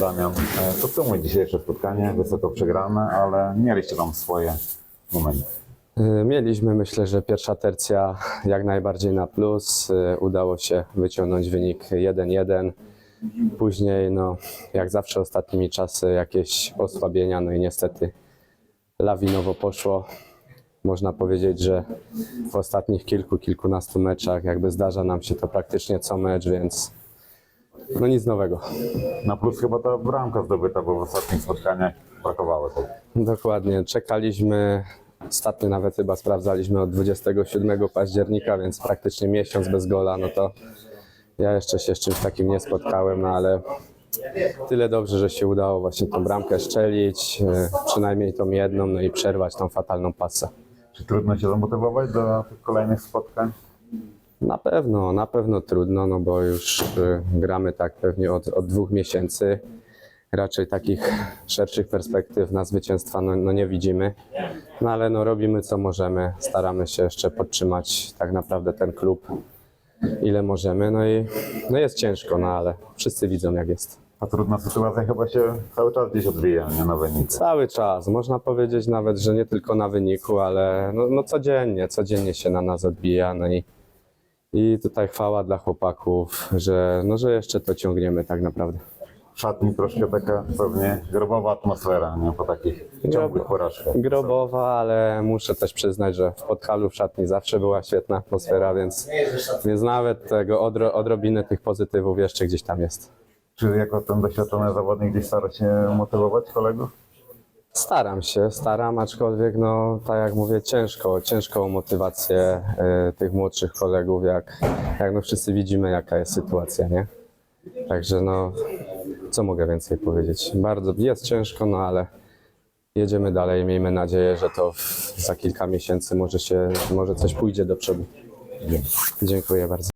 Damian, e, podsumuj dzisiejsze spotkanie, wysoko przegrane, ale mieliście tam swoje momenty. Y, Mieliśmy, myślę, że pierwsza tercja jak najbardziej na plus. Y, Udało się wyciągnąć wynik 1-1. Później, no, jak zawsze ostatnimi czasy, jakieś osłabienia, no i niestety lawinowo poszło. Można powiedzieć, że w ostatnich kilku, kilkunastu meczach jakby zdarza nam się to praktycznie co mecz, więc no nic nowego. Na plus chyba ta bramka zdobyta, bo w ostatnich spotkaniach brakowało tego. Dokładnie. Czekaliśmy, ostatnio nawet chyba sprawdzaliśmy od 27 października, więc praktycznie miesiąc bez gola, no to ja jeszcze się z czymś takim nie spotkałem, no ale tyle dobrze, że się udało właśnie tą bramkę szczelić, e, przynajmniej tą jedną, no i przerwać tą fatalną pasę. Czy trudno się zamotywować do tych kolejnych spotkań? Na pewno, na pewno trudno, no bo już y, gramy tak pewnie od, od dwóch miesięcy. Raczej takich szerszych perspektyw na zwycięstwa no, no nie widzimy. No ale no robimy co możemy, staramy się jeszcze podtrzymać tak naprawdę ten klub ile możemy. No i no jest ciężko, no ale wszyscy widzą jak jest. Ta trudna sytuacja chyba się cały czas gdzieś odbija, nie na wynik. Cały czas, można powiedzieć nawet, że nie tylko na wyniku, ale no, no codziennie, codziennie się na nas odbija. No i, i tutaj chwała dla chłopaków, że, no, że jeszcze to ciągniemy tak naprawdę. W szatni troszkę taka pewnie grobowa atmosfera, nie? Po takich ciągłych porażkach. Grobowa, ale muszę też przyznać, że w Podhalu w szatni zawsze była świetna atmosfera, więc, więc nawet tego odro, odrobinę tych pozytywów jeszcze gdzieś tam jest. Czy jako ten doświadczony zawodnik gdzieś stara się motywować kolegów? Staram się, staram, aczkolwiek no tak jak mówię, ciężko, ciężko o motywację y, tych młodszych kolegów, jak, jak no wszyscy widzimy jaka jest sytuacja, nie? Także no, co mogę więcej powiedzieć? Bardzo jest ciężko, no ale jedziemy dalej, miejmy nadzieję, że to w, za kilka miesięcy może się, może coś pójdzie do przodu. Dziękuję bardzo.